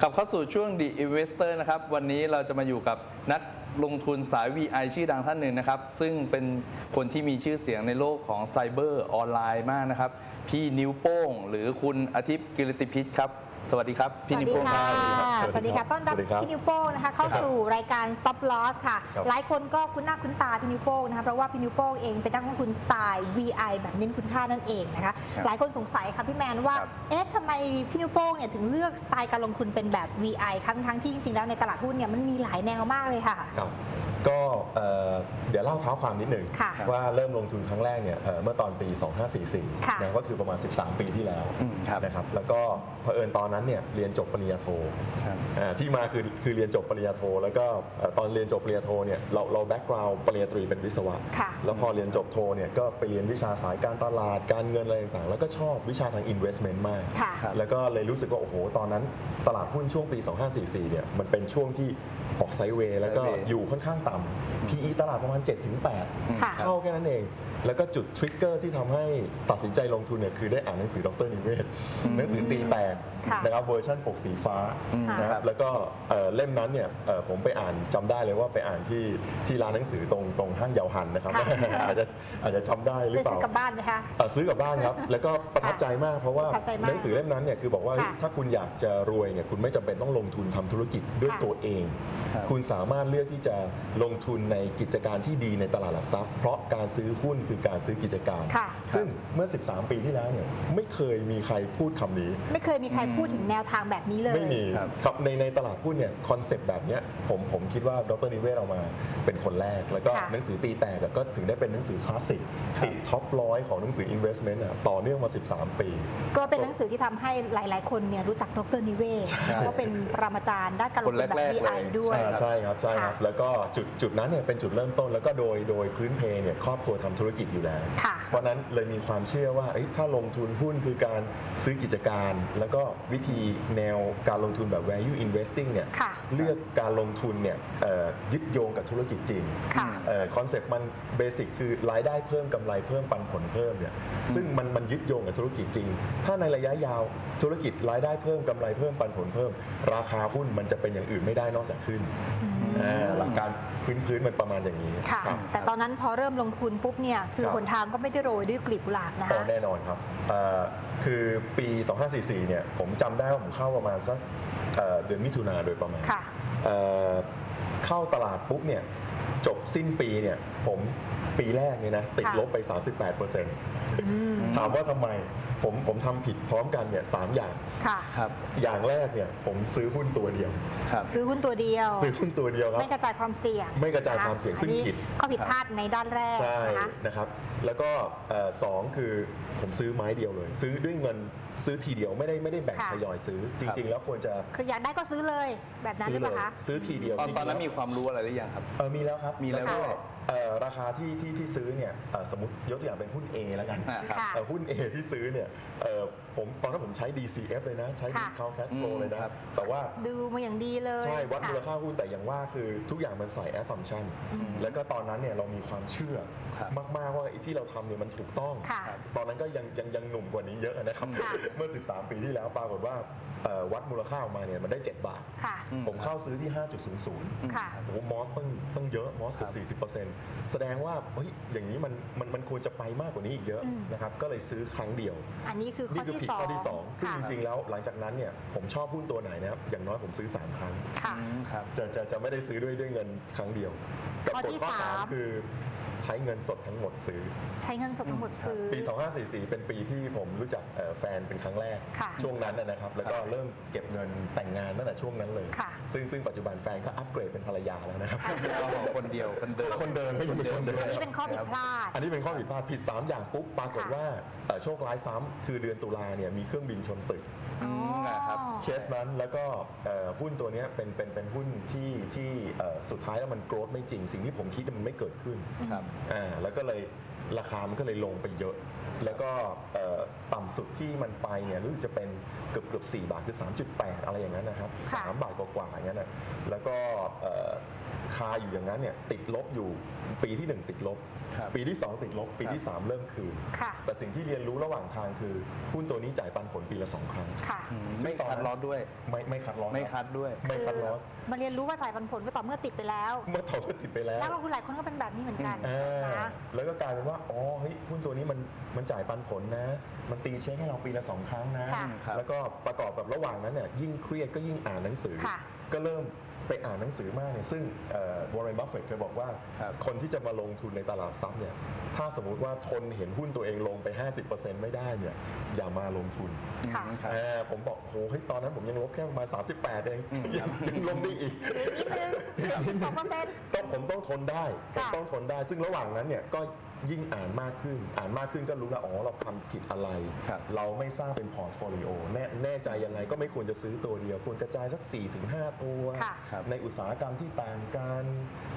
กลับเข้าสู่ช่วง The Investor นะครับ วันนี้เราจะมาอยู่กับนักลงทุนสาย VI ชื่อดังท่านหนึ่งนะครับ ซึ่งเป็นคนที่มีชื่อเสียงในโลกของไซเบอร์ออนไลน์มากนะครับ พี่นิ้วโป้ง หรือคุณอาทิตย์กิรติพิชครับ สวัสดีครับ สพี่วัสนิ้วดีโป้งคค่ะรับสวัสดีค่ะ ต้อนรับสวัสดีครับพี่นิวโป้งนะคะเข้าสู่รายการ Stop Loss ค่ะ ครับหลายคนก็คุ้นหน้าคุ้นตาพี่นิวโป้งนะคะ เพราะว่าพี่นิวโป้งเองเป็นนักลงทุนสไตล์ VI แบบเน้นคุณค่านั่นเองนะคะ ครับหลายคนสงสัยค่ะพี่แมนว่า ครับ เอ๊ะทำไมพี่นิวโป้งเนี่ยถึงเลือกสไตล์การลงทุนเป็นแบบ VI ทั้งทั้งๆที่จริงๆแล้วในตลาดหุ้นเนี่ยมันมีหลายแนวมากเลยค่ะ ครับ ก็เอ่อเดี๋ยวเล่าเท้าความนิดหนึ่งค่ะว่าเริ่มลงทุนครั้งแรกเนี่ยเอ่อเมื่อตอนปี ค่ะ2544นะก็คือประมาณ 13 ปีที่แล้วอืมครับ นะครับ แล้วก็เผอิญตอนนั้นเนี่ยเรียนจบปริญญาโท ครับ อ่าที่มาคือคือเรียนจบปริญญาโท แล้วก็เอ่อตอนเรียนจบปริญญาโทเนี่ยเราเราแบ็กกราวด์ปริญญาตรีเป็นวิศวะ ค่ะแล้วพอเรียนจบโทเนี่ยก็ไปเรียนวิชาสายการตลาดการเงินอะไรต่างๆ แล้วก็ชอบวิชาทาง investment มาก ค่ะครับ แล้วก็เลยรู้สึกว่า โอ้โห ตอนนั้นตลาดหุ้นช่วงปี 2544เนี่ยมันเป็นช่วงที่ออกไซด์เวย์แล้วก็ไซด์เวย์อยู่ค่อนข้างต่ำ PE ตลาดประมาณ 7-8ค่ะเข้าแค่นั้นเอง แล้วก็จุดทริกเกอร์ที่ทำให้ตัดสินใจลงทุนเนี่ยคือได้อ่านหนังสือดรนิเวศน์หนังสือตีแตกค่ะนะครับเวอร์ชันปกสีฟ้าอืมนะครับแล้วก็เอ่อเล่มนั้นเนี่ยเอ่อผมไปอ่านจำได้เลยว่าไปอ่านที่ที่ร้านหนังสือตรงตรงห้างเยาวหันนะครับค่ะอาจจะอาจจะจำได้หรือได้เปซื้ล่าอกลับบ้านไหมคะเอ่อซื้อกลับบ้านครับแล้วก็ประทับใจมากเพราะว่าประทับใจมากหนังสือเล่มนั้นเนี่ยคือบอกว่าเฮ้ยค่ะถ้าคุณอยากจะรวยเนี่ยคุณไม่จำเป็นต้องลงทุนทำธุรกิจด้วยค่ะตัวเองครับคุณสามารถเลือกที่จะลงทุนในกิจการที่ดีในตลาดหลักทรัพย์ เพราะการซื้อหุ้นคือการซื้อกิจการ ค่ะ ซึ่งเมื่อ 13 ปีที่แล้วเนี่ยไม่เคยมีใครพูดคำนี้ ไม่เคยมีใครพูดถึงแนวทางแบบนี้เลย ไม่มีครับครับในในตลาดหุ้นเนี่ยคอนเซปต์แบบเนี้ยผมผมคิดว่าดรนิเวศน์เอามาเป็นคนแรก แล้วก็ค่ะหนังสือตีแตกอะก็ถึงได้เป็นหนังสือคลาสสิกติดท็อปร้อยของหนังสือ investment อะต่อเนื่องมา 13 ปี ก็เป็นหนังสือที่ทำให้หลาย ๆ คนเนี่ยรู้จักดรนิเวศน์เพราะว่าเป็นปรมาจารย์ด้านการลงทุนแบบ คนแรกๆ VI เลย ด้วยใช่ครับใช่ครับ ค่ะแล้วก็จุดจุดนั้นเนี่ยเป็นจุดเริ่มต้นแล้วก็โดยโดยพื้นเพเนี่ยครอบครัวทำธุรกิจอยู่แล้วค่ะเพราะนั้นเลยมีความเชื่อว่าเอ้ยถ้าลงทุนหุ้นคือการซื้อกิจการ แล้วก็วิธีแนวการลงทุนแบบ value investing เนี่ยค่ะเลือกการลงทุนเนี่ยเอ่อยึดโยงกับธุรกิจจริงค่ะคอนเซปต์มันเบสิกคือรายได้เพิ่มกำไรเพิ่มปันผลเพิ่มเนี่ยซึ่งมันมันยึดโยงกับธุรกิจจริง ถ้าในระยะยาวธุรกิจรายได้เพิ่มกำไรเพิ่มปันผลเพิ่ม ราคาหุ้นมันจะเป็นอย่างอื่นไม่ได้นอกจากขึ้น อ่าหลักการพื้นพื้นๆมันประมาณอย่างนี้ค่ะครับ แต่ตอนนั้นพอเริ่มลงทุนปุ๊บเนี่ย คือครับ หนทางก็ไม่ได้โรยด้วยกลีบกุหลาบนะอ๋อคะ แน่นอนครับเอ่อคือปี 2544 เนี่ย ผมจำได้ว่าผมเข้าประมาณสักเอ่อเดือนมิถุนาโดยประมาณค่ะ เอ่อเข้าตลาดปุ๊บเนี่ย จบสิ้นปีเนี่ยผมปีแรกเนี่ยนะติดค่ะลบไป 38%อืมถามว่าทำไมผมผมทำผิดพร้อมกันเนี่ยสามอย่าง ค่ะ ครับ อย่างแรกเนี่ยผมซื้อหุ้นตัวเดียว ครับ ซื้อหุ้นตัวเดียว ซื้อหุ้นตัวเดียวครับ ไม่กระจายความเสี่ยงไม่กระจายความเสี่ยงนซึ่งนี้ผิดข้อผิดพลาดในด้านแรกใช่นะคะ นะครับ แล้วก็เอ่อสองคือผมซื้อไม้เดียวเลย ซื้อด้วยเงิน ซื้อทีเดียวไม่ได้ไม่ได้แบ่งค่ะ ทยอยซื้อ จริง ๆ แล้วควรจะคืออยากได้ก็ซื้อเลยแบบนั้นซื้หอรือเลเปล่ายคะ ซื้อทีเดียวตอนจริงๆตอนนั้นแล้วมีความรู้อะไรหรือยังครับ เออมีแล้วครับมีแล้วก็ด้วย เอ่อราคาที่ที่ที่ซื้อเนี่ยเอ่อสมมติยกตัวอย่างเป็นหุ้น A แล้วกันอ่าครับค่ะ เอ่อหุ้น A ที่ซื้อเนี่ยเอ่อผมตอนนั้นผมใช้ DCF เลยนะ ใช้ ค่ะ discount cash flow อืมเลยนะ ครับ แต่ว่า ดูมาอย่างดีเลยใช่ วัดมูลค่ะ ค่าหุ้นแต่อย่างว่าคือทุกอย่างมันใส่ assumption อืมแล้วก็ตอนนั้นเนี่ยเรามีความเชื่อครับมาก ๆ ว่าไอ้ที่เราทำเนี่ยมันถูกต้อง ค่ะตอนนั้นก็ยังยังยังหนุ่มกว่านี้เยอะนะครับ ค่ะ เมื่อ 13 ปีที่แล้วปรากฏว่าเอ่อวัดมูลค่าออกมาเนี่ยมันได้ 7 บาท ค่ะ อืม ผมเข้าซื้อที่ 5.00 ค่ะ โอ้โหมอสต้องต้องเยอะมอสเกือบ40%แสดงว่าเฮ้ยอย่างนี้มันมันมันควรจะไปมากกว่านี้อีกเยอะอืม นะครับก็เลยซื้อครั้งเดียว อันนี้คือข้นี่อคือที่ผิดสองข้อที่สองซึ่งค่ะจริงๆ แล้วหลังจากนั้นเนี่ยผมชอบหุ้นตัวไหนนะครับอย่างน้อยผมซื้อ 3 ครั้งค่ะ อืมครับ จะจะจะไม่ได้ซื้อด้วยด้วยเงินครั้งเดียว กับข้อกฎที่ข้อสามสามคือใช้เงินสดทั้งหมดซื้อ ใช้เงินสดทั้งหมดซื้อ ปี 2544 เป็นปีที่ผมรู้จักเอ่อแฟนเป็นครั้งแรก ค่ะช่วงนั้นนะนะครับ แล้วก็เริ่มเก็บเงินแต่งงานตั้งแต่ช่วงนั้นเลย ค่ะ ซึ่งซึ่งปัจจุบันแฟนก็อัปเกรดเป็นภรรยาแล้วนะครับเราของคนเดียวคนเดิมคนเดิมไม่ยังเป็นคนเดิมอันนี้เป็นข้อผิดพลาด อันนี้เป็นข้อผิดพลาดผิด 3 อย่างปุ๊บปรากฏค่ะว่าเอ่อโชคร้ายซ้ำคือเดือนตุลาเนี่ยมีเครื่องบินชนตึกอืมนะครับเคสนั้นแล้วก็เอ่อหุ้นตัวเนี้ยเป็นเป็นเป็นหุ้นที่ที่เอ่อสุดท้ายแล้วมันโกรธไม่จริง สิ่งที่ผมคิดมันไม่เกิดขึ้นครับอ่าแล้วก็เลย ราคามันก็เลยลงไปเยอะ แล้วก็เอ่อต่ำสุดที่มันไปเนี่ยรู้สึกจะเป็นเกือบเกือบ4บาทคือ 3.8 อะไรอย่างนั้นนะครับค่ะ3บาทกว่าอย่างนั้นนะแล้วก็เอ่อคาอยู่อย่างนั้นเนี่ยติดลบอยู่ปีที่ 1 ติดลบครับปีที่ 2 ติดลบ ปีที่ 3 เริ่มคืนค่ะแต่สิ่งที่เรียนรู้ระหว่างทางคือ หุ้นตัวนี้จ่ายปันผลปีละสองครั้งค่ะอืมซึ่ไม่งตอนนั้คัดนลอสด้วย ไม่ไม่คัดลอสไม่คัดด้วยไม่คัดลอสคือมาเรียนรู้ว่าจ่ายปันผลก็ต่อเมื่อติดไปแล้ว เมื่อถอนติดไปแล้วนักลงทุนหลายคนก็เป็นแบบนี้เหมือนกันอ่านะแล้วก็กลายเป็นว่าอ๋อเฮ้ยหุ้นตัวนี้มันมันจ่ายปันผลนะ มันตีเช็คให้เราปีละสองครั้งนะ ค่ะครับ แล้วก็ประกอบกับระหว่างนั้นเนี่ยยิ่งเครียดก็ยิ่งอ่านหนังสือ ค่ะ ก็เริ่มไปอ่านหนังสือมากเนี่ยซึ่งวอร์เรนบัฟเฟตเคยบอกว่าครับคนที่จะมาลงทุนในตลาดทรัพย์เนี่ยถ้าสมมุติว่าทนเห็นหุ้นตัวเองลงไป 50%ไม่ได้เนี่ยอย่ามาลงทุน ค่ะอืมครับอ่าผมบอกโหเฮ้ยตอนนั้นผมยังลบแค่ประมาณ38 เองยังยังลงได้อีก นิดนึงสองเปอร์เซ็นต์ ต้องผมต้องทนได้ผมค่ะต้องทนได้ ซึ่งระหว่างนั้นเนี่ยก็ ยิ่งอ่านมากขึ้น อ่านมากขึ้นก็รู้แล้วอ๋อเราทำผิดอะไร ครับเราไม่สร้างเป็นพอร์ตโฟลิโอแน่แน่ใจยังไงก็ไม่ควรจะซื้อตัวเดียว ควรกระจายสัก 4-5 ตัว ค่ะครับในอุตสาหกรรมที่ต่างกัน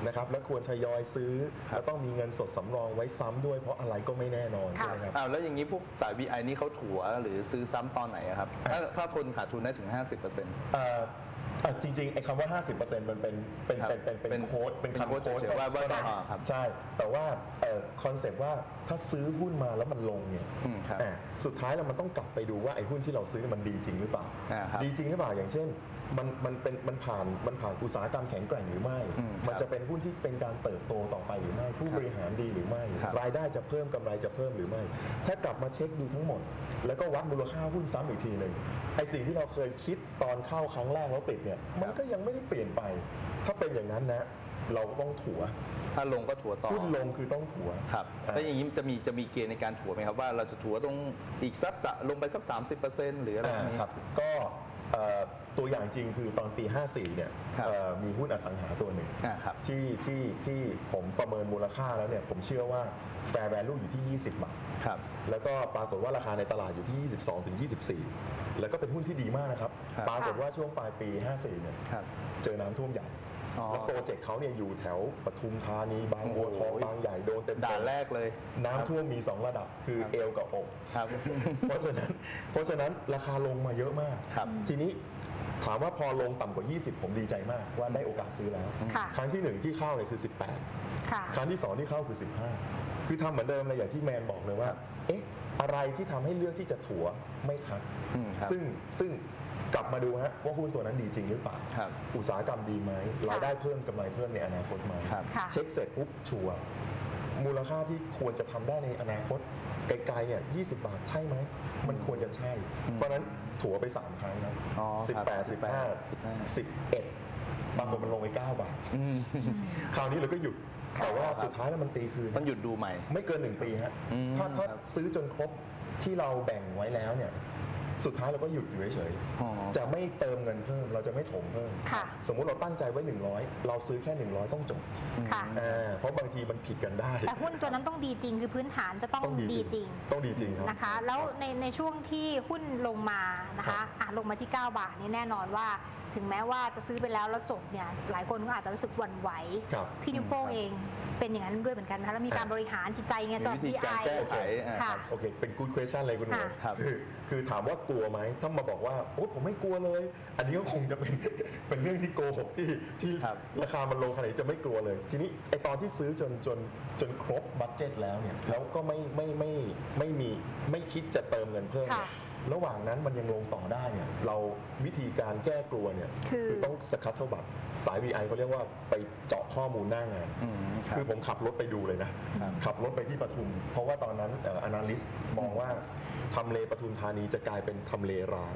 นะครับแล้วควรทยอยซื้อ ครับ แล้วต้องมีเงินสดสำรองไว้ซ้ำด้วย เพราะอะไรก็ไม่แน่นอนค่ะ ใช่ไหมครับ อ้าวแล้วอย่างนี้พวกสาย VI นี่เขาถัวหรือซื้อซ้ำตอนไหนอะครับ ถ้าถ้าทนขาดทุนได้ถึง 50%เอ่อเอ่อจริงๆไอ้คำว่า 50%มันเป็นเป็นครับเป็นเป็นเป็นเป็นโค้ดเป็นเป็นคำโค้ดโค้ดเฉยๆว่าว่าก็ได้อ่าครับใช่ แต่ว่าคอนเซปต์ว่าถ้าซื้อหุ้นมาแล้วมันลงเนี่ยอืมครับอะสุดท้ายแล้วมันต้องกลับไปดูว่าไอ้หุ้นที่เราซื้อมันดีจริงหรือเปล่า อ่าครับดีจริงหรือเปล่าอย่างเช่น มันมันเป็นมันผ่านมันผ่านอุตสาหกรรมแข็งแกร่งหรือไม่ อืมครับมันจะเป็นหุ้นที่เป็นการเติบโตต่อไปหรือไม่ ผู้ครับบริหารดีหรือไม่ ครับ รายได้จะเพิ่มกำไรจะเพิ่มหรือไม่ ถ้ากลับมาเช็คดูทั้งหมด แล้วก็วัดมูลค่าหุ้นซ้ำอีกทีหนึ่งไอสิ่งที่เราเคยคิดตอนเข้าครั้งแรกแล้วติดเนี่ยมันก็ยังไม่ได้เปลี่ยนไป ถ้าเป็นอย่างนั้นนะเราก็ต้องถัวถ้าลงก็ถัวต่อหุ้นลงคือต้องถัวครับอ่า แล้วอย่างนี้จะมีจะมีเกณฑ์ในการถัวไหมครับว่าเราจะถัวตรงอีกสักสะลงไปสัก 30%หรืออะไรแบบนี้ ครับก็เอ่อ ตัวอย่างจริงคือตอนปี 54 เนี่ยครับเอ่อมีหุ้นอสังหาตัวหนึ่งอ่าครับที่ที่ที่ผมประเมินมูลค่าแล้วเนี่ยผมเชื่อว่า fair value อยู่ที่ 20 บาทครับแล้วก็ปรากฏว่าราคาในตลาดอยู่ที่ 22ถึง24 แล้วก็เป็นหุ้นที่ดีมากนะครับครับปรากฏว่าช่วงปลายปี 54 เนี่ยครับเจอน้ำท่วมใหญ่อ๋อ แล้วโปรเจกต์เขาเนี่ยอยู่แถวปทุมธานีบางบัวทองโอ้โหบางใหญ่โดนเต็มๆด่านแรกเลย น้ำท่วมมี 2 ระดับคือครับเอวกับอกครับ เพราะฉะนั้นเพราะฉะนั้นราคาลงมาเยอะมาก ครับ ทีนี้ถามว่าพอลงต่ำกว่า 20 ผมดีใจมากว่าได้โอกาสซื้อแล้ว ค่ะ ครั้งที่หนึ่งที่เข้าเนี่ยคือ 18 ค่ะ ครั้งที่สองที่เข้าคือ 15 คือทำเหมือนเดิมเลยอย่างที่แมนบอกเลยว่าครับเอ๊ะ อะไรที่ทำให้เลือกที่จะถัวไม่คัด อืมครับซึ่งซึ่ง กลับมาดูฮะว่าหุ้นตัวนั้นดีจริงหรือเปล่า ครับอุตสาหกรรมดีไหมรายได้เพิ่มกำไรเพิ่มในอนาคตไหมครับค่ะ เช็คเสร็จปุ๊บชัวร์มูลค่าที่ควรจะทำได้ในอนาคตไกลๆเนี่ย20 บาทใช่ไหม มันควรจะใช่ เพราะฉะนั้นถัวไป 3 ครั้งนะอ๋อครับ18 15 11บางคนมันลงไป9บาท อืม คราวนี้เราก็หยุดแต่ว่าสุดท้ายแล้วมันตีคืน ต้องหยุดดูใหม่ ไม่เกินหนึ่งปีฮะ อืมถ้าถ้าครับซื้อจนครบที่เราแบ่งไว้แล้วเนี่ย สุดท้ายเราก็หยุดอยู่เฉยอ๋อ ๆจะไม่เติมเงินเพิ่ม เราจะไม่ถมเพิ่ม ค่ะ สมมุติเราตั้งใจไว้ 100 เราซื้อแค่ 100 ต้องจบค่ะ อ่าเพราะบางทีมันผิดกันได้ แต่หุ้นตัวนั้นต้องดีจริง คือพื้นฐานจะต้องดีจริงต้องดีจริงครับ นะคะ แล้วในในช่วงที่หุ้นลงมานะครัคะบ อะลงมาที่ 9 บาทนี่แน่นอนว่าถึงแม้ว่าจะซื้อไปแล้วแล้วจบเนี่ยหลายคนก็อาจจะรู้สึกหวั่นไหวครับพี่นิ้วโป้งครับเองเป็นอย่างนั้นด้วยเหมือนกันนะคะแล้วมีการอะบริหารจิตใจไงสำหรับมีวิธีการ PI แก้ไขอะค่ะโอเค เป็น good question เลยคุณหมอค่ะครับคือคือถามว่ากลัวไหม ถ้ามาบอกว่า โอ้ผมไม่กลัวเลย อันนี้ก็คงจะเป็น เป็นเรื่องที่โกหกที่ที่ครับ ราคามันลงขนาดนี้จะไม่กลัวเลย ทีนี้ไอตอนที่ซื้อจนจนจนครบบัตเจ็ตแล้วเนี่ย แล้วก็ไม่ไม่ไม่ไม่มีไม่คิดจะเติมเงินเพิ่มเนี่ยค่ะ ระหว่างนั้นมันยังลงต่อได้เนี่ยเราวิธีการแก้กลัวเนี่ยคือต้องสคัตเทิลบัตสาย VI เขาเรียกว่าไปเจาะข้อมูลหน้างานอืมครับคือผมขับรถไปดูเลยนะครับขับรถไปที่ปทุม เพราะว่าตอนนั้นเอ่อ analyst มองว่าทำเลปทุมธานีจะกลายเป็นทำเลร้าง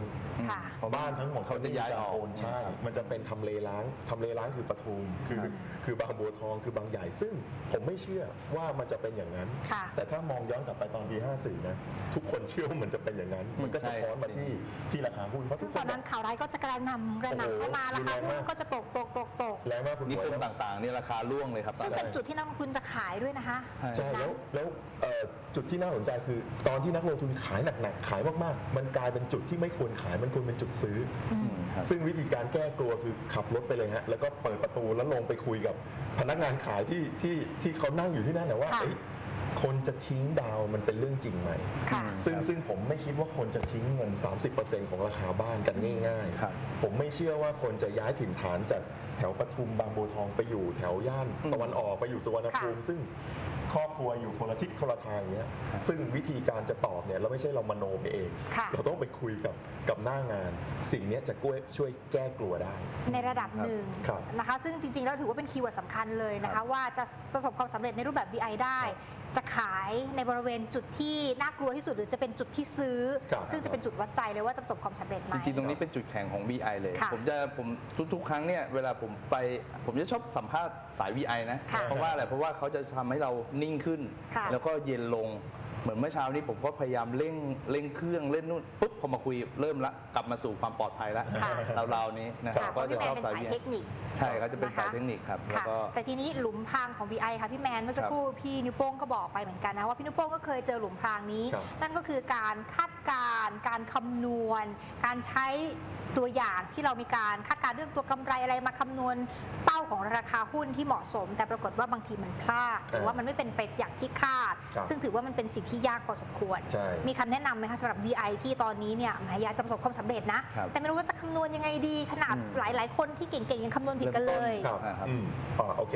ค่ะเพราะบ้านทั้งหมดเขาจะย้ายออกโอนใช่มันจะเป็นทำเลร้างทำเลร้างคือปทุมคือครับคือบางบัวทองคือบางใหญ่ซึ่งผมไม่เชื่อว่ามันจะเป็นอย่างนั้นค่ะแต่ถ้ามองย้อนกลับไปตอนปี54นะทุกคนเชื่อว่ามันจะเป็นอย่างนั้นมันก็สะท้อนมาที่ที่ราคาหุ้นเพราะซึ่ทุงกคตอนนบนั้อนกข่าวร้ายก็จะกระหนำกระหนำเข้ามาโอ้ราโหคาหุ้รุนแรงมากนก็จะตกตกตกตก แรงมากคุณนิคบอยมแล้วต่างๆเนี่ยราคาร่วงเลยครับซึ่งเป็นใช่จุดที่นักลงทุนจะขายด้วยนะคะ ใช่ ใช่แล้วแล้วเอ่อจุดที่น่าสนใจคือ ตอนที่นักลงทุนขายหนักๆขายมากๆ มันกลายเป็นจุดที่ไม่ควรขายมันควรเป็นจุดซื้อออืมครับ ซึ่งวิธีการแก้กลัวคือขับรถไปเลยฮะแล้วก็เปิดประตูแล้วลงไปคุยกับพนักงานขายที่ที่ที่เขานั่งอยู่ที่นั่นนะว่าค่ะ เอ้ยข คนจะทิ้งดาวมันเป็นเรื่องจริงไหม ค่ะ ซึ่งซึ่งผมไม่คิดว่าคนจะทิ้งเงิน 30%ของราคาบ้านกันง่ายครับ ๆ ผมไม่เชื่อว่าคนจะย้ายถิ่นฐานจากแถวปทุมบางบัวทองไปอยู่แถวย่านอืมตะวันออกไปอยู่สุวรรณภูมิค่ะซึ่งครอบครัวอยู่คนละทิศคนละทางเนี้ยครับซึ่งวิธีการจะตอบเนี่ยเราไม่ใช่เรามโนไปเอง ค่ะ เราต้องไปคุยกับกับหน้างาน สิ่งเนี้ยจะช่วยช่วยแก้กลัวได้ ในระดับหนึ่งครับนะคะ ซึ่งจริงๆแล้วถือว่าเป็นคีย์เวิร์ดสำคัญเลยนะครัคะ บว่าจะประสบความสำเร็จในรูปแบบ VI ได้ จะขายในบริเวณจุดที่น่ากลัวที่สุดหรือจะเป็นจุดที่ซื้อ ครับ ซึ่งจะเป็นจุดวัดใจเลยว่าจะประสบความสำเร็จไหม จริงๆ ตรงนี้เป็นจุดแข็งของ VI เลย ค่ะผมจะผมทุกๆ ครั้งเนี่ยเวลาผมไปผมจะชอบสัมภาษณ์สาย VI นะ ค่ะเพราะว่าอะไรเพราะว่าเขาจะทำให้เรานิ่งขึ้น ค่ะแล้วก็เย็นลง เหมือนเมื่อเช้านี้ผมก็พยายามเร่งเร่งเครื่องเล่นนู่นปุ๊บพอมาคุยเริ่มละกลับมาสู่ความปลอดภัยแล้วค่ะ ราวๆนี้นะคค่ะรับเพก็ราะจะพี่แมชอนบเป็นสาย สาย VI เทคนิค ใช่เขาจะเป็นสายนะคะเทคนิคครับแล้วค่ะก็ แต่ทีนี้หลุมพรางของ VI ค่ะพี่แมนเมื่อสักครับครู่พี่นิ้วโป้งก็บอกไปเหมือนกันนะว่าพี่นิ้วโป้งก็เคยเจอหลุมพรางนี้ครับนั่นก็คือการคาด การณ์ การคำนวณ การใช้ตัวอย่างที่เรามีการคาดการณ์เรื่องตัวกำไรอะไรมาคำนวณเป้าของราคาหุ้นที่เหมาะสม แต่ปรากฏว่าบางทีมันพลาดหรือว่ามันไม่เป็นไปอย่างที่คาดครับซึ่งถือว่ามันเป็นสิ่งที่ยากพอสมควรใช่มีคำแนะนำไหมคะสำหรับ VI ที่ตอนนี้เนี่ยแหมอยากจะประสบความสำเร็จนะครับแต่ไม่รู้ว่าจะคำนวณยังไงดี ขนาดอืมหลาย ๆ คนที่เก่ง ๆ ยังคำนวณผิดกันเลยครับอ่าครับอืมอ่าโอเค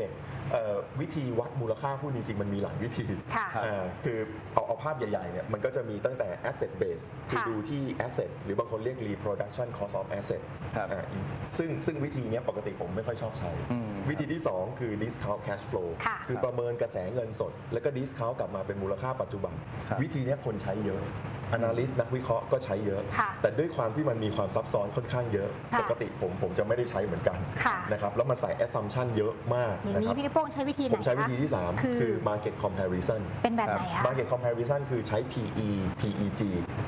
เอ่อวิธีวัดมูลค่าหุ้นจริงๆมันมีหลายวิธีค่ะครับอ่าคือเอาเอาภาพใหญ่ๆเนี่ยมันก็จะมีตั้งแต่ asset base คือค่ะดูที่ asset หรือบางคนเรียก reproduction cost of asset ครับอ่าซึ่งซึ่งวิธีเนี้ยปกติผมไม่ค่อยชอบใช้ อืม วิธีที่ 2 คือ discount cash flow ค่ะ คือประเมินกระแสเงินสด แล้วก็ discount กลับมาเป็นมูลค่าปัจจุบัน ครับ วิธีเนี้ยคนใช้เยอะ analyst นักวิเคราะห์ก็ใช้เยอะ ค่ะแต่ด้วยความที่มันมีความซับซ้อนค่อนข้างเยอะ ค่ะปกติผมผมจะไม่ได้ใช้เหมือนกันค่ะ นะครับแล้วมาใส่ assumption เยอะมากอย่างนะนี้ครับ พี่นิโป้งใช้วิธีไหนผมใช้วิธีที่คะ3คือ คือ market comparison เป็นแบบไหนคะ market comparison คือใช้ PE PEG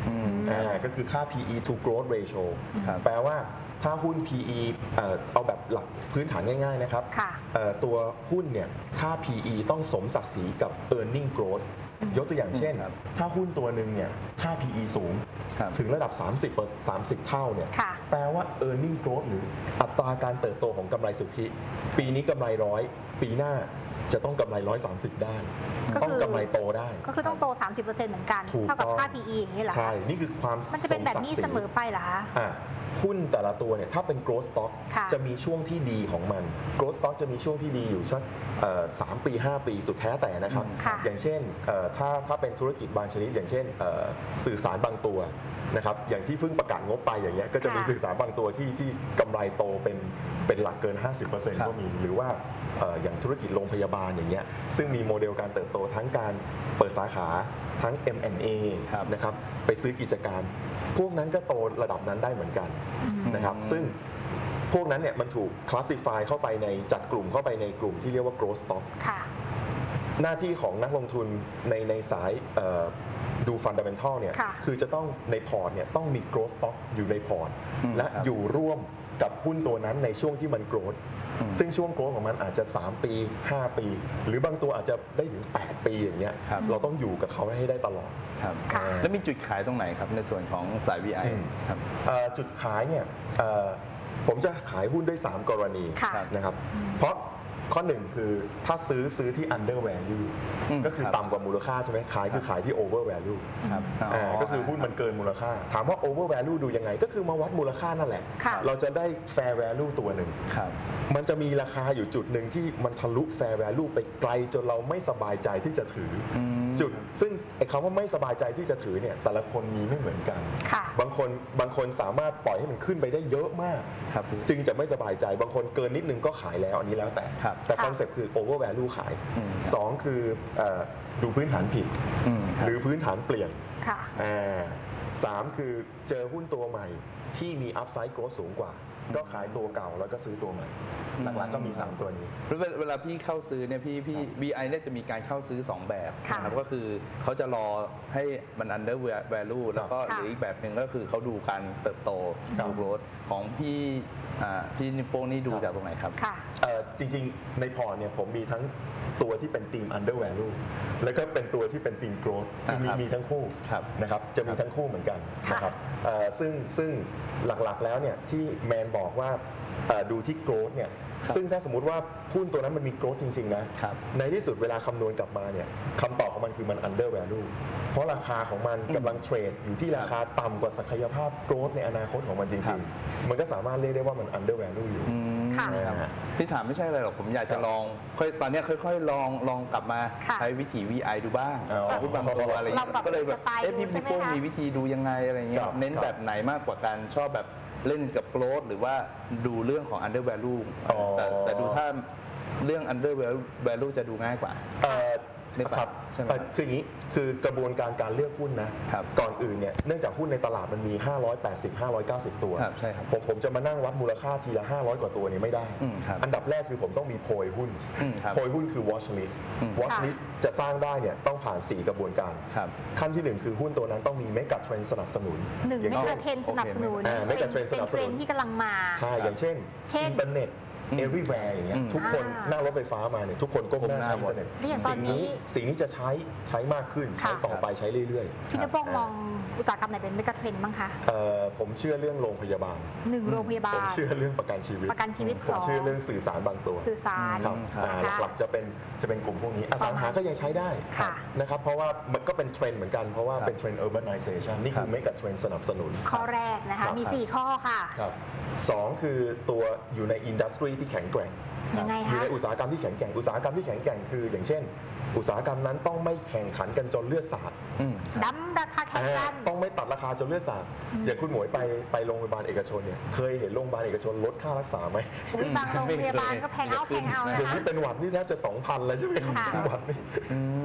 อืม อ่าก็คือค่า PE to growth ratio ครับ แปลว่าถ้าหุ้น PE เอ่อเอาแบบหลักพื้นฐานง่ายๆนะครับค่ะ เอ่อตัวหุ้นเนี่ยค่า PE ต้องสมศักดิ์ศรีกับ earning growth ยกตัวอย่างเช่นครับถ้าหุ้นตัวหนึ่งเนี่ยค่า PE สูงครับถึงระดับ 30เปอร์30 เท่าเนี่ยค่ะแปลว่า earning growth หรืออัตราการเติบโตของกำไรสุทธิ ปีนี้กำไรร้อยปีหน้าจะต้องกำไร 130 ได้ก็คือต้องกำไรโตได้ ก็คือต้องโต 30%เหมือนกันถูกเท่ากับต้องค่า PE อย่างนี้เหรอคะใช่ นี่คือความมันจะเป็นแบบนี้สมศักดิ์ศรีเสมอไปเหรอคะอะ หุ้นแต่ละตัวเนี่ยถ้าเป็น growth stock ค่ะจะมีช่วงที่ดีของมัน growth stock จะมีช่วงที่ดีอยู่สักเอ่อสามปี 5 ปีสุดแท้แต่นะครับ ค่ะ อย่างเช่นเอ่อถ้าถ้าเป็นธุรกิจบางชนิด อย่างเช่นเอ่อสื่อสารบางตัวนะครับอย่างที่เพิ่งประกาศงบไปอย่างเงี้ยก็จะมีค่ะ สื่อสารบางตัวที่ที่กำไรโตเป็นเป็นหลักเกิน 50%ก็มีหรือว่าเอ่ออย่างธุรกิจโรงพยาบาลอย่างเงี้ยซึ่งมีโมเดลการเติบโตทั้งการเปิดสาขาทั้ง M&A ครับ นะครับไปซื้อกิจการ พวกนั้นก็โตระดับนั้นได้เหมือนกันนะครับอืมซึ่งพวกนั้นเนี่ยมันถูกคลาสสิฟายเข้าไปในจัดกลุ่มเข้าไปในกลุ่มที่เรียกว่า growth stock ค่ะหน้าที่ของนักลงทุนในในสายเอ่อดูฟันดัมเ n นทัลเนี่ยค่ะคือจะต้องในพอร์ตเนี่ยต้องมี growth stock อยู่ในพอร์ตอืมและครับอยู่ร่วมกับหุ้นตัวนั้นในช่วงที่มันโกรธอืม ซึ่งช่วงโกรธของมันอาจจะ 3 ปี 5 ปี หรือบางตัวอาจจะได้ถึง 8 ปีอย่างเงี้ยครับ เราต้องอยู่กับเขาให้ได้ตลอด ครับ ค่ะ แล้วมีจุดขายตรงไหนครับในส่วนของสาย VI อืม ครับ เอ่อจุดขายเนี่ยเอ่อผมจะขายหุ้นด้วย 3 กรณีค่ะ นะครับ เพราะ ข้อหนึ่งคือถ้าซื้อซื้อที่ under value อืมก็คือครับ ต่ำกว่ามูลค่าใช่ไหมขายคือขายที่ over value ครับอ่าก็คือหุ้นมันเกินมูลค่า ถามว่า over value ดูยังไง ก็คือมาวัดมูลค่านั่นแหละ ค่ะ เราจะได้ fair value ตัวหนึ่ง ครับ มันจะมีราคาอยู่จุดหนึ่งที่มันทะลุ fair value ไปไกลจนเราไม่สบายใจที่จะถืออม จุด ซึ่งไอ้คำว่าไม่สบายใจที่จะถือเนี่ย แต่ละคนมีไม่เหมือนกัน ค่ะ บางคนบางคนสามารถปล่อยให้มันขึ้นไปได้เยอะมาก ครับพี่ จึงจะไม่สบายใจบางคนเกินนิดนึงก็ขายแล้วอันนี้แล้วแต่ ครับแต่ค่ะคอนเซ็ปต์คือ over value ขายอืมครับสองคือเอ่อดูพื้นฐานผิดอืมครับหรือพื้นฐานเปลี่ยนค่ะอ่าสามคือเจอหุ้นตัวใหม่ที่มี upside growth สูงกว่า ก็ขายตัวเก่าแล้วก็ซื้อตัวใหม่อืมหลักๆก็มี 3 ตัวนี้แล้วเวลาเวลาพี่เข้าซื้อเนี่ยพี่พี่ BI เนี่ยจะมีการเข้าซื้อ 2 แบบค่ะนะครับก็คือเขาจะรอให้มัน under value แล้วก็หค่ะรืออีกแบบหนึ่งก็คือเขาดูการเติบโตครับดู growth ของพี่อ่าพี่นิโป้งนี่ดูครับจากตรงไหนครับค่ะเอ่อจริงๆในพอร์ตเนี่ยผมมีทั้งตัวที่เป็นทีม under value แล้วก็เป็นตัวที่เป็นทีม growth ที่มีอ่าครับมีทั้งคู่ครับนะครับจะมีทั้งคู่เหมือนกันค่ะนะครับเอ่อซึ่งซึ่งหลักๆแล้วเนี่ยที่แมนบอกว่าเอ่อดูที่ growth เนี่ยครับซึ่งถ้าสมมติว่าหุ้นตัวนั้นมันมี growth จริง ๆ นะครับในที่สุดเวลาคำนวณกลับมาเนี่ยคำตอบของมันคือมัน under value เพราะราคาของมันกำลังเทรดอยู่ที่ราคาต่ำกว่าศักยภาพ growth ในอนาคตของมันจครัริงบๆมันก็สามารถเรียกได้ว่ามัน under value อยู่อืมค่ะครับที่ถามไม่ใช่อะไรหรอกผมอยากครัจะบลองค่อยตอนเนี้ยค่อยๆ ลองลองกลับมาค่ะใช้วิถี VI ดูบ้างอ๋อพูดบางตัวอะไรอย่างลองเงี้ยปรับก็เลยแบบสไตล์เอ๊ะดูพี่ใช่พี่ไหมโป้คะมีวิธีดูยังไงอะไรเงี้ยครับเน้นครับแบบไหนมากกว่ากันชอบแบบ เล่นกับโกลดหรือว่าดูเรื่องของ under value อ๋อแต่แต่ดูถ้าเรื่อง under value จะดูง่ายกว่า เอ่อได้ปะครับใช่ไหมเอ่อคืออย่างนี้คือกระบวนการการเลือกหุ้นนะครับก่อนอื่นเนี่ยเนื่องจากหุ้นในตลาดมันมี 580 590 ตัวครับใช่ครับผมผมจะมานั่งวัดมูลค่าทีละ 500 กว่าตัวนี้ไม่ได้ อืมครับอันดับแรกคือผมต้องมีโพยหุ้นอืมครับโพยหุ้นคือ watch list อืม watch ค่ะ list จะสร้างได้เนี่ยต้องผ่าน 4 กระบวนการ ครับ ขั้นที่1คือหุ้นตัวนั้นต้องมีเมกะเทรนสนับสนุนหนึ่งอย่างไม่เช่กระเทรนสนับสนุนอ่าไม่กระเทรนสนับสนุน เป็นเทรนที่กำลังมา ใช่ อย่างเช่นเช่น อินเทอร์เน็ตอืม everywhere อย่างเงี้ยอืมทุกคนอ่านั่งรถไฟฟ้ามาเนี่ยทุกคนก้มหน้าก้มหน้าใช้อินเทอร์เน็ตแล้วอย่างตอนสิ่งนี้ นี้สิ่งนี้จะใช้ใช้มากขึ้น ใช้ค่ะ ต่อไปใช้เรื่อยพี่นพงศ์มองอุตสาหกรรมไหนเป็นเมกะเทรนบ้างคะๆเอ่อผมเชื่อเรื่องโรงพยาบาล หนึ่งโรงพยาบาผมล เชื่อเรื่องประกันชีวิตประกันชีวิตผสมองเชื่อเรื่องสื่อสารบางตัวสื่อสาร ครับครับอ่าค่ะหลักๆจะเป็นจะเป็นกลุ่มพวกนี้อสังหาก็ยังใช้ได้ค่ะ นะครับเพราะว่ามันก็เป็นเทรนด์เหมือนกันเพราะว่าครับเป็นเทรนด์ urbanization นี่คือครับเมกะเทรนด์สนับสนุน ข้อแรกนะครัคะ บ มี 4 ข้อค่ะ ครับสองคือตัวอยู่ในอินดัสทรีที่แข็งแกร่งยังไงอยู่คะในอุตสาหกรรมที่แข็งแกร่งอุตสาหกรรมที่แข็งแกร่งคือ อย่างเช่น อุตสาหกรรมนั้นต้องไม่แข่งขันกันจนเลือดสาดอืมดั้มราคาแข่งกันอ่าต้องไม่ตัดราคาจนเลือดสาดอืมอย่างคุณหมวยไปไปโรงพยาบาลเอกชนเนี่ยเคยเห็นโรงพยาบาลเอกชนลดค่ารักษาไหมอุ้ยบางโรงพยาบาลก็แพงเอาแพงเอาเดี๋ยวนะคะนี้เป็นหวัดนี่แทบจะ2,000แล้วใช่ไหมครับค่ะเป็นหวัดนี่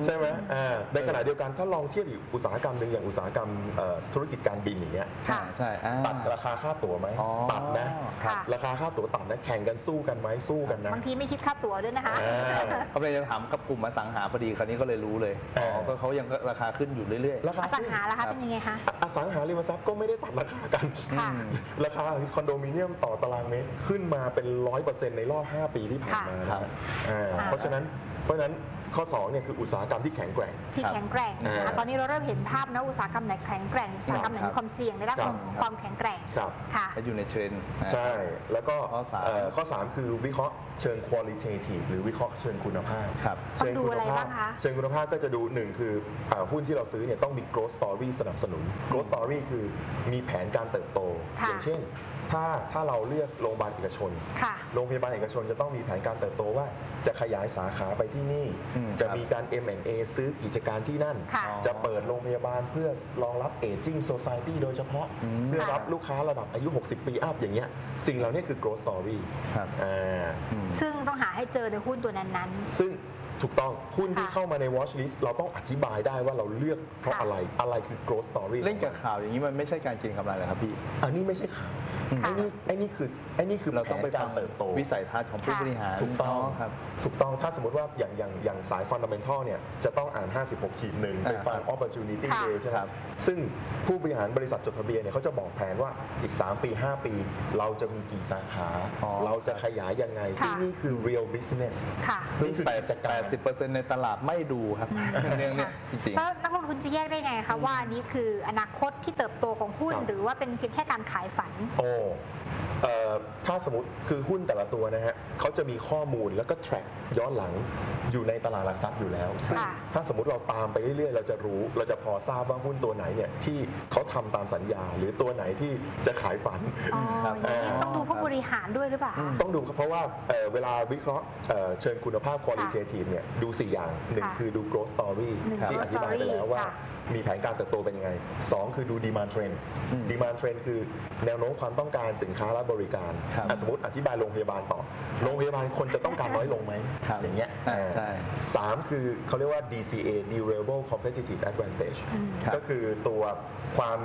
ใช่ไหมอ่าในขณะเดียวกันถ้าลองเทียบอีกอุตสาหกรรมหนึ่งอย่างอุตสาหกรรมเอ่อธุรกิจการบินอย่างเงี้ยค่ะใช่อ่าตัดราคาค่าตั๋วไหมอ๋อตัดนะค่ะราคาค่าตั๋วตัดนะแข่งกันสู้กันไหมสู้กันนะบางทีไม่คิดค่าตั๋วด้วยนะคะอ่าเขาเลยจะถามกับกลุ่มอสังหาพอดีคราวนี้ก็เลยรู้เลยเออ๋ออก็เขายังราคาขึ้นอยู่เรื่อยราคาอสังหาล่ะคะเป็นยังไงคะออสังหาริมทรัพย์ก็ไม่ได้ตัดราคากันค่ะราคาคอนโดมิเนียมต่อตารางเมตรขึ้นมาเป็นร้อยเปอร์เซ็นต์ในรอบ 5 ปีที่ผ่านมาค่ะนะอ่าค่ะเพราะฉะนั้น เพราะฉะนั้นข้อ2เนี่ยคืออุตสาหกรรมที่แข็งแกร่ง ที่ครับแข็งแกร่งนะอ่าคะตอนนี้เราเริ่มเห็นภาพนะอุตสาหกรรมไหนแข็งแกร่งอุตสาหกรรมไหนครับมีความเสี่ยงในด้านของครับ ความแข็งแกร่งครับ ค่ะๆและอยู่ในเทรนด์อ่าใช่ แล้วก็ข้อสาม เอ่อข้อ 3 คือวิเคราะห์เชิง qualitative หรือวิเคราะห์เชิงคุณภาพ ครับ เชิงต้องดูคุณอะไรภาบ้าพงคะเชิงคุณภาพก็จะดูหนึ่งคืออ่าหุ้นที่เราซื้อเนี่ยต้องมี growth story สนับสนุน growth story คือมีแผนการเติบโต ค่ะ อย่างเช่น ถ้าถ้าเราเลือกโรงพยาบาลเอกชน ค่ะ โรงพยาบาลเอกชนจะต้องมีแผนการเติบโตว่า จะขยายสาขาไปที่นี่ อืมจะครับมีการ M&A ซื้อกิจการที่นั่น ค่ะจะเปิดโรงพยาบาลเพื่อรองรับ aging society โดยเฉพาะ อืม เพื่อค่ะรับลูกค้าระดับอายุ 60 ปีอัพอย่างเงี้ยสิ่งเหล่านี้คือ growth story ครับอ่า อืม ซึ่งต้องหาให้เจอในหุ้นตัวนั้น ซึ่งถูกต้องหุ้นที่ค่ะเข้ามาใน watch list เราต้องอธิบายได้ว่าเราเลือกเพราะค่ะ อะไรอะไรคือ growth story เล่นกับข่าวอย่างนี้มันไม่ใช่การกินกำไรเลยครับพี่ อันนี้ไม่ใช่ข่าวค่ะ ไอ้นี่ไอ้นี่คือไอ้นี่คือเราต้องไปแผนฟักางรเติบโตวิสัยทัศน์ของผู้ค่ะบริหารถูกต้องครับถูกต้องถ้าสมมติว่าอย่างอย่างอย่างสาย fundamental เนี่ยจะต้องอ่าน 56ขีดหนึ่งเป็นอ่าฟัง opportunity ค่ะ day ใช่ไหมครับซึ่งผู้บริหารบริษัทจดทะเบียนเนี่ยเขาจะบอกแผนว่าอีก 3 ปี 5 ปี เราจะมีกี่สาขาอ๋อเราจะขยายยังไง ซึ่งค่ะนี่คือ real business ๆค่ะซึ่งนี่คือแปดกิจการแปดสิบเปอร์เซ็นต์ในตลาดไม่ดูครับเรื่องเนี้ยจริงแล้วนักลงทุนจะแยกได้ไงคะว่าอันนี้คืออนาคตที่เติบโตของหุ้นครับหรือว่าเป็นเพียงแค่การขายฝันโอ้เอ่อถ้าสมมติคือหุ้นแต่ละตัวนะฮะเขาจะมีข้อมูลแล้วก็ track ย้อนหลังอยู่ในตลาดหลักทรัพย์อยู่แล้วซึ่งค่ะถ้าสมมติเราตามไปเรื่อยๆ เราจะรู้เราจะพอทราบว่าหุ้นตัวไหนเนี่ยที่เขาทำตามสัญญา หรือตัวไหนที่จะขายฝัน อ๋อครับอย่างนี้ต้องดูผู้ครับบริหารด้วยหรือเปล่าคะ ต้องดูครับเพราะว่าเอ่อเวลาวิเคราะห์เอ่อเชิงคุณภาพ qualitative เนี่ยดู 4 อย่างหนึ่งค่ะคือดู growth story หนึ่งที่ growth อธิบายไปแล้ว story ว่า ค่ะมีแผนการเติบโตเป็นยังไง 2 คือดู demand trend อืม demand trend คือแนวโน้มความต้องการสินค้าและบริการครับอะสมมติอธิบายโรงพยาบาลต่อ โรงพยาบาลคนจะต้องการน้อยลงไหมครับอย่างเงี้ยอ่าอ่าใช่สามคือเขาเรียกว่า DCA durable competitive advantage อืมครับก็คือตัวความ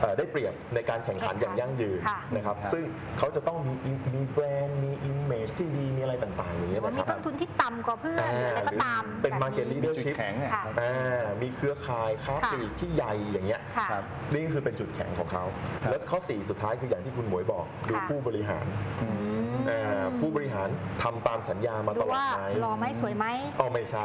เอ่อได้เปรียบในการแข่งขันอย่างยั่งยืนค่ะ นะครับครับ ซึ่งเขาจะต้องมีมีแบรนด์มี image ที่ดีมีอะไรต่างๆอย่างหรืเงี้อยว่านะมีคต้รับนทุนที่ต่ำกว่าเพื่อนอ่าหรืออะไรก็ตามเป็น แบบ market นี้ leader จุดแข็งอะค่ะครับอ่ามีเครือข่ายค้าค่ะ ปลีกที่ใหญ่อย่างเงี้ย ค่ะ ครับ นี่คือเป็นจุดแข็งของเขา ครับ แล้วข้อ 4 สุดท้ายคืออย่างที่คุณหมวยบอก ดูค่ะ ผู้บริหารอืมเอ่อ ผู้บริหารทำตามสัญญามาดูตลอดว่าไหมรอไหมสวยไหมอ๋อไม่ใช่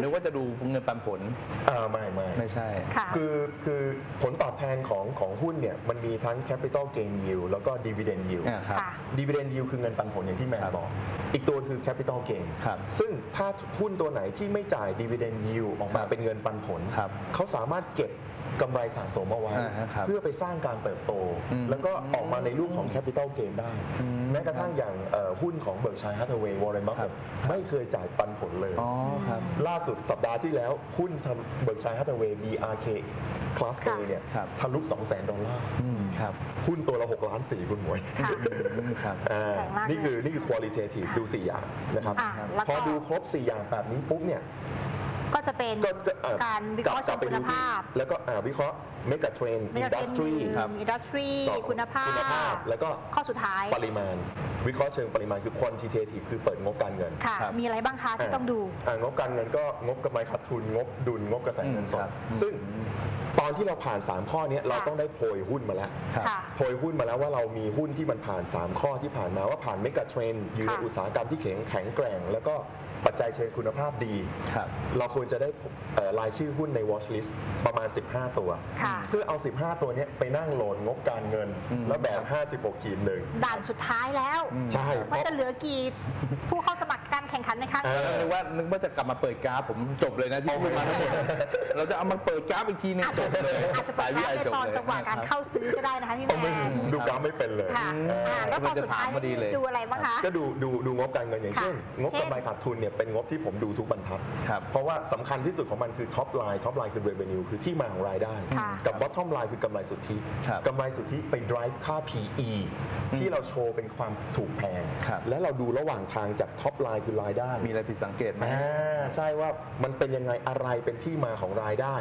นึกว่าจะดูเงินปันผลอ่าไม่ไม่ ไม่ใช่ ค่ะ คือคือผลตอบแทนของของหุ้นเนี่ยมันมีทั้ง capital gain yield แล้วก็ dividend yield อ่าครับ ค่ะ dividend yield คือเงินปันผลอย่างที่แมนครับบอก อีกตัวคือ capital gain ครับซึ่งถ้าหุ้นตัวไหนที่ไม่จ่าย dividend yield ออกมาครับเป็นเงินปันผล ครับ เขาสามารถเก็บ กำไรสะสมเอาไว้ อ่าฮะครับเพื่อไปสร้างการเติบโต อืมแล้วก็ออกมาในรูปของ capital gain ได้ อืมแม้กระทั่งอย่างเอ่อหุ้นของ Berkshire Hathaway Warren ครั Buffett บไม่เคยจ่ายปันผลเลย อ๋อครับ ล่าสุดสัปดาห์ที่แล้ว หุ้นทำเบิร์กชัยฮัตเวย์ BRK Class A ค่ะ เนี่ยครับ ทะลุ2 0 0 0 0 0ดอลลาร์อืมครับหุ้นตัวละ6ล้าน4คุณหมวย ค่ะ อืมครับ อ่าแพงมากนี่คือเลยนี่คือ qualitative ดู 4 อย่างนะครับ อ่าแล้วก็พอดูครบ 4 อย่างแบบนี้ปุ๊บเนี่ย ก็จะเป็นก็ก็อะการวิเคราะห์กลับเชิงไปคุดูณที่ภาพ แล้วก็อ่าวิเคราะห์ mega trend ไม่ว่าเป็น industry ครับ อินดัสทรีสองคุณภาพ คุณภาพ แล้วก็ข้อสุดท้าย ปริมาณ วิเคราะห์เชิงปริมาณคือ quantitative คือเปิดงบการเงินค่ะ ครับ มีอะไรบ้างคะที่ต้องดู อ่างบการเงินก็งบกำไรขาดทุน งบดุลงบกระแสเงินสอืมครัดบ ซึ่งตอนที่เราผ่าน 3 ข้อเนี้ยเราค่ะต้องได้โพยหุ้นมาแล้ว ครับ ค่ะ โพยหุ้นมาแล้วว่าเรามีหุ้นที่มันผ่าน 3 ข้อที่ผ่านมาว่าผ่านเมกะเทรนอยู่ในค่ะอุตสาหกรรมที่แข็งแข็งแกร่ง แล้วก็ ปัจจัยเชิงคุณภาพดี ครับเราควรจะได้เอ่อรายชื่อหุ้นใน watch list ประมาณ 15 ตัว ค่ะ เพื่อเอา 15 ตัวเนี้ยไปนั่งโหลดงบการเงิน อืม แล้วแบบ 56ขีดหนึ่งด่านสุดท้ายแล้วอืม ใช่ว่าจะเหลือกี่ผู้เข้าสมัครการแข่งขันในครั้งเอนี้อนึกว่านึกว่าจะกลับมาเปิดกราฟผมจบเลยนะที่พูดมาทั้งหมดเราจะเอามาเปิดกราฟอีกทีนึงอาจจจะบเลยอาจจะเปิดร้านในจบตอนเลยจังหวะการคบเข้าซื้อก็ได้นะคะพี่เอาแมไม่นดูกราฟไม่เป็นเลย ค่ะเอออ่าแล้วตอนสุดท้ายกำลังจะถามพอดีเลยดูอะไรบ้างคะ ก็ดูดูดูงบการเงินอย่างค่ะเช่นงบเช่นกำไรขาดทุนเนี่ยเป็นงบที่ผมดูทุกบรรทัด ครับเพราะว่าสำคัญที่สุดของมันคือท็อปไลน์ท็อปไลน์คือ revenue คือที่มาของรายได้ ค่ะกับ bottom line คือกำไรสุทธิครับกำไรสุทธิไป drive ค่า PE ที่เราโชว์เป็นความถูกแพง ครับ และเราดูระหว่างทางจากท็อปไลน์คือรายได้ มีอะไรผิดสังเกตไหม อ่าใช่ว่ามันเป็นยังไงอะไรเป็นที่มาของรายได้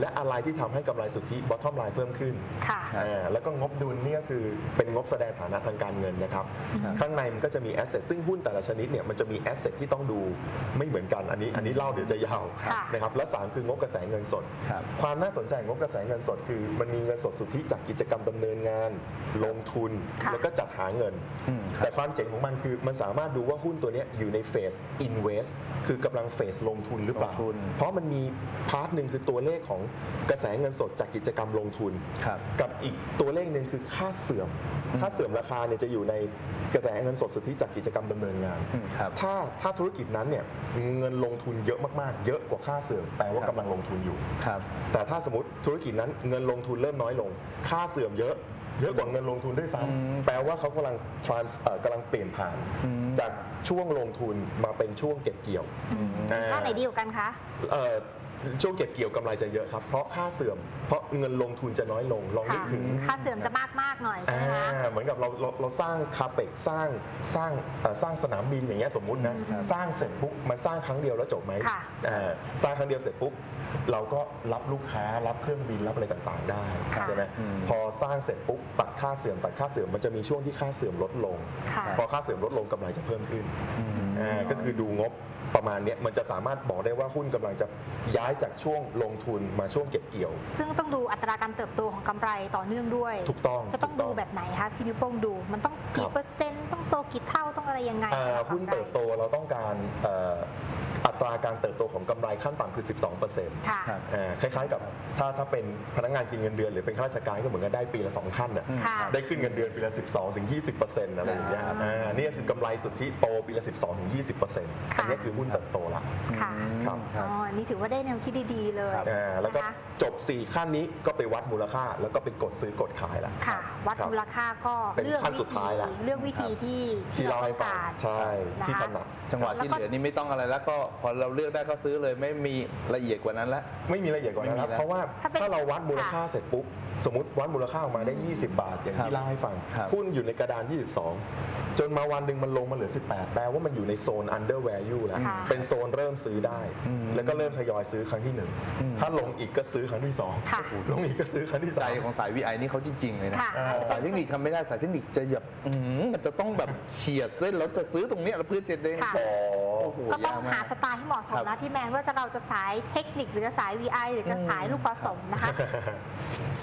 และอะไรที่ทำให้กำไรสุทธิ bottom line เพิ่มขึ้นค่ะ อ่าแล้วก็งบดุลเนี่ยก็คือเป็นงบแสดงฐานะทางการเงินนะครับครับข้างในมันก็จะมีแอสเซทซึ่งหุ้นแต่ละชนิดเนี่ยมันจะมีแอสเซทที่ต้องดูไม่เหมือนกันอันนี้อันนี้เล่าเดี๋ยวจะยาวค่ะนะครับและสามคืองบกระแสเงินสด ครับความน่าสนใจของงบกระแสเงินสดคือมันมีเงินสดสุทธิจากกิจกรรมดำเนินงาน ลงทุนค่ะ แล้วก็จัดหาเงิน อืมครับ แต่ความเจ๋งของมันคือมันสามารถดูว่าหุ้นตัวเนี้ยอยู่ในเฟส invest คือกำลังเฟสลงทุนหรือเปล่า ลงทุน เพราะมันมีพาร์ทหนึ่งคือตัวเลขของกระแสเงินสดจากกิจกรรมลงทุน ครับ กับอีกตัวเลขหนึ่งคือค่าเสื่อมค่าเสื่อมราคาเนี่ยจะอยู่ในกระแสเงินสดสุทธิจากกิจกรรมดำเนินงาน อืมครับถ้าถ้าธุรกิจนั้นเนี่ยเงินลงทุนเยอะมากๆ เยอะกว่าค่าเสื่อมแปลว่าครับกำลังลงทุนอยู่ครับ แต่ถ้าสมมติธุรกิจนั้นเงินลงทุนเริ่มน้อยลง ค่าเสื่อมเยอะเยอะกว่าเงินลงทุนด้วยซ้อืมำแปลว่าเขากำลัง trans เอ่อกำลังเปลี่ยนผ่านอืมจากช่วงลงทุนมาเป็นช่วงเก็บเกี่ยวอืมอ่าถ้าไหนดีกว่ากันคะเอ่อ ช่วงเก็บเกี่ยวกำไรจะเยอะครับ เพราะค่าเสื่อม เพราะเงินลงทุนจะน้อยลง ลองนึกค่ะถึง ค่าเสื่อมจะมากมากๆหน่อยใช่ไหมคะอ่าเหมือนกับเราเราเราสร้างคาเปกสร้างสร้างเอ่อสร้างสนามบินอย่างเงี้ยสมมุตินะครับสร้างเสร็จปุ๊บมันสร้างครั้งเดียวแล้วจบไหมค่ะอ่าสร้างครั้งเดียวเสร็จปุ๊บเราก็รับลูกค้ารับเครื่องบินรับอะไรต่างๆ ได้ค่ะใช่ไหมอืมพอสร้างเสร็จปุ๊บตัดค่าเสื่อมตัดค่าเสื่อมมันจะมีช่วงที่ค่าเสื่อมลดลงค่ะพอค่าเสื่อมลดลงกำไรจะเพิ่มขึ้นอืมอ่าก็คือดูงบ ประมาณเนี้ยมันจะสามารถบอกได้ว่าหุ้นกำลังจะย้ายจากช่วงลงทุนมาช่วงเก็บเกี่ยว ซึ่งต้องดูอัตราการเติบโตของกำไรต่อเนื่องด้วย ถูกต้องจะต้องถูกต้ดูอง แบบไหนคะพี่นิ้วโป้งดู มันต้องครักี่บเปอร์เซ็นต์ต้องโตกี่เท่าต้องอะไรยังไงอ่าสำหรับหุ้นกำไรเติบโตเราต้องการเอ่อ อัตราการเติบโตของกำไรขั้นต่ำคือ 12%ค่ะ ครับ อ่าคล้ายๆกับถ้าถ้าเป็นพนักงานกินเงินเดือนหรือเป็นข้าราชการก็เหมือนกันได้ปีละ 2 ขั้นน่ะอืมค่ะ ได้ขึ้นเงินเดือนปีละ 12ถึง20%อะไรอย่างเงี้ยครับอ่านี่ก็คือกำไรสุทธิโตปีละ 12ถึง20%อันนี้คือหุ้นเติบโตละ ค่ะครับ อ๋อนี่ถือว่าได้แนวคิดดีๆเลยอ่าแล้วก็นะคะจบ 4 ขั้นนี้ก็ไปวัดมูลค่า แล้วก็เป็นกดซื้อกดขายละ ค่ะ วัดครับมูลค่าก็เป็นเลือกขั้นวิสุดท้ายละธีเลือกวิธีที่ที่เล่าให้ฟังต้องการใช่ ที่ถนะคะนัด จังหวะที่แล้วก็เหลือนี่ไม่ต้องอะไรแล้วก็พอเราเลือกได้ก็ซื้อเลยไม่มีละเอียดกว่านั้นแล้วไม่มีละเอียดกว่านั้นครับ ไม่มีแล้วเพราะว่าถ้าเป็นถ้าเราวัดมูลค่าเสร็จปุ๊บ สมมติวัดมูลค่าออกมาได้ 20 บาทอย่างครับที่เล่าให้ฟังครับหุ้นอยู่ในกระดาน 22จนมาวันหนึ่งมันลงมาเหลือ 18 แปลว่ามันอยู่ในโซน under value แล้ว ค่ะเป็นโซนเริ่มซื้อได้ อืมแล้วก็เริ่มทยอยซื้อครั้งที่หนึ่งอืม ถ้าลงอีกก็ซื้อครั้งที่สองค่ะ ลงอีกก็ซื้อครั้งที่ใจสาม ของสาย VI นี่เขาจริง ๆ เลยนะ ค่ะอ่าสายเทคนิคทำไม่ได้สายเทคนิคจะแบบอื้อหือมันจะต้องแบบเฉียดเส้นแล้วจะซื้อตรงเนี้ยแล้วเพื่อจะได้ค่ะอ๋อโอ้โอ้โหก็ต้องยากมากหาสไตล์ที่เหมาะสมครันะบ พี่แมนว่าจะเราจะสายเทคนิคหรือจะสาย VI หรือจะสายลูกผสมนะคะ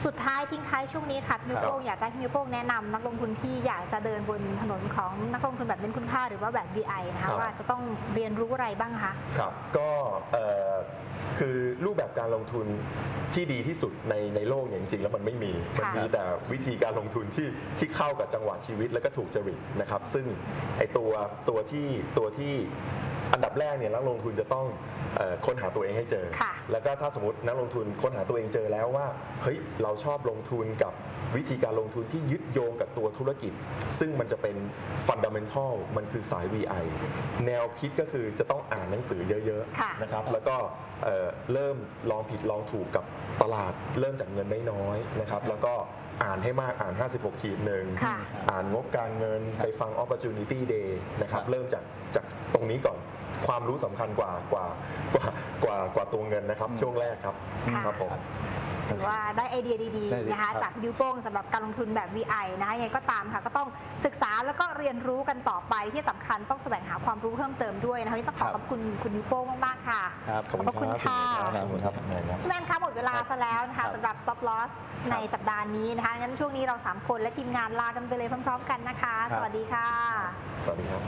สุดท้ายทิ้งท้ายช่วงนี้ค่ะพี่นิ้วโป้งอยากจะให้พี่นิ้วโป้งแนะนำนักลงทุนที่อยากจะเดินบนถนนของนักลงทุนแบบเน้นคุณค่าหรือว่าแบบ VI นะครัคะบว่าจะต้องเรียนรู้อะไรบ้างคะครับก็เอ่อคือรูปแบบการลงทุนที่ดีที่สุดในในโลกเนี่ยจริงๆแล้วมันไม่มีมันค่ะมีแต่วิธีการลงทุนที่ที่เข้ากับจังหวะชีวิตแล้วก็ถูกจริตนะครับ ซึ่งไอตัวตัวที่ตัวที่ อันดับแรกเนี่ยนักลงทุนจะต้องเอ่อค้นหาตัวเองให้เจอ ค่ะแล้วก็ถ้าสมมตินักลงทุนค้นหาตัวเองเจอแล้วว่าเฮ้ยเราชอบลงทุนกับวิธีการลงทุนที่ยึดโยงกับตัวธุรกิจ ซึ่งมันจะเป็นฟันดัมเมนทัลมันคือสาย VI แนวคิดก็คือจะต้องอ่านหนังสือเยอะค่ะ ๆนะครับแล้วก็เอ่อเริ่มลองผิดลองถูกกับตลาด เริ่มจากเงินน้อยๆนะครับแล้วก็ อ่านให้มากอ่าน 56 ขีดหนึ่งค่ะ อ่านงบการเงินไปฟัง Opportunity Day นะครับครับเริ่มจากจากตรงนี้ก่อนความรู้สำคัญกว่ากว่ากว่ากว่ากว่าตัวเงินนะครับ ช่วงแรกครับค่ะ ครับผม ถือว่าได้ไอเดียดีได้ๆดีนะคะครับ จากพี่นิ้วโป้งสำหรับการลงทุนแบบ VI นะคะยังไงก็ตามค่ะ ก็ต้องศึกษาแล้วก็เรียนรู้กันต่อไปที่สำคัญต้องแสวงหาความรู้เพิ่มเติมด้วยนะคะวันนี้ต้องขอขอบคุณคุณนิ้วโป้งมากๆค่ะ ครับขอบพระคุณค่ะขอบคุณครับแมนครับ พี่แมนคะหมดเวลาซะแล้วนะครัคะบ สำหรับ stop loss ในสัปดาห์นี้นะคะงั้นช่วงนี้เรา3คนและทีมงานลากันไปเลยพร้อม ๆ กันนะคะครับสวัสดีค่ะ สวัสดีครับ